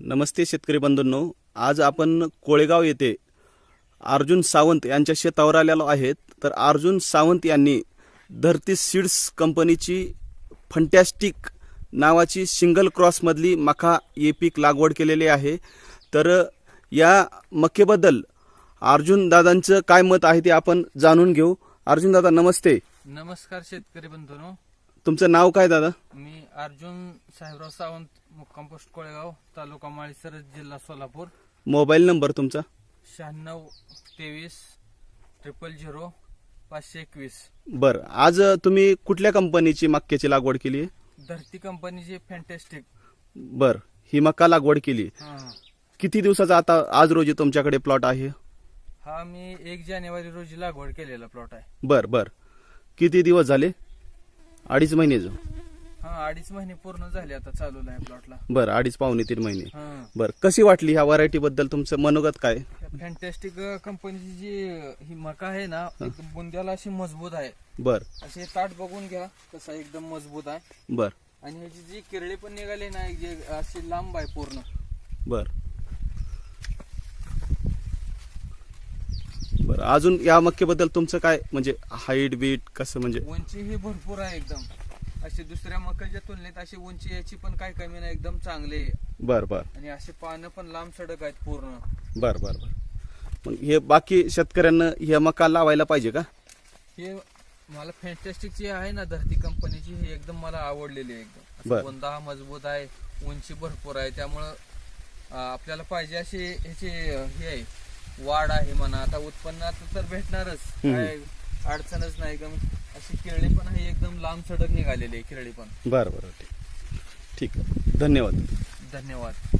नमस्ते शेतकरी बंधूंनो. आज आपण कोळेगाव येथे अर्जुन सावंत यांच्या शेतावर आलेलो आहेत. तर अर्जुन सावंत यांनी धरती सीड्स कंपनीची फंटॅस्टिक नावाची सिंगल क्रॉसमधली मका ये पीक लागवड केलेली आहे. तर या मक्केबद्दल अर्जुन दादांचं काय मत आहे ते आपण जाणून घेऊ. अर्जुन दादा नमस्ते. नमस्कार शेतकरी बंधूंनो. तुमचं नाव काय दादा? मी अर्जुन साहेबराव सावंत मुक्काम पोस्ट कोळेगाव तालुका माळीसर जिल्हा सोलापूर. मोबाईल नंबर तुमचा? शहाण्णव तेवीस ट्रिपल झिरो पाचशे एकवीस. बरं आज तुम्ही कुठल्या कंपनीची मक्याची लागवड केली? धरती कंपनीचे फॅन्टॅस्टिक. बर ही मका लागवड केली. हा. किती दिवसाचा आता आज रोजी तुमच्याकडे प्लॉट आहे? हा मी एक जानेवारी रोजी लागवड केलेला प्लॉट आहे. बर बर. किती दिवस झाले? अडीच महिन्याचं हा अडीच महिने पूर्ण झाले आता चालू आहे प्लॉटला बर अडीच पावणे तीन महिने. हा. बर कशी वाटली ह्या व्हरायटी बद्दल तुमचं मनोगत काय? फॅन्टॅस्टिक कंपनीची जी ही मका आहे ना बुंद्याला अशी मजबूत आहे. बर. असे ताट बघून घ्या कसा एकदम मजबूत आहे. बर. आणि ह्याची जी किरळे पण निघाले ना जे अशी लांब आहे पूर्ण. बर. बर अजून या मक्केबद्दल तुमचं काय म्हणजे हाईट बीट कसं म्हणजे? उंची ही भरपूर आहे एकदम. अशी दुसऱ्या मकाच्या तुलनेत अशी उंची याची पण काय कमी नाही एकदम चांगली आहे. बर बर. आणि असे पानं पण लांब सडक आहेत पूर्ण. बर बर बर. मग हे बाकी शेतकऱ्यांना हे मका लावायला पाहिजे का? हे मला फॅन्टॅस्टिक जी आहे ना धरती कंपनीची ही एकदम मला आवडलेली आहे एकदम. बर. असं बुंदा हा मजबूत आहे उंची भरपूर आहे त्यामुळं अं, आपल्याला पाहिजे अशी ह्याची अं, हे आहे वाढ आहे म्हणा. आता उत्पन्नात तर भेटणारच. काय अडचणच नाही एकदम अशी किरळी पण आहे एकदम लांब सडक निघालेली आहे किरळी पण. बरं बरं ठीक. ठीक आहे. धन्यवाद. धन्यवाद.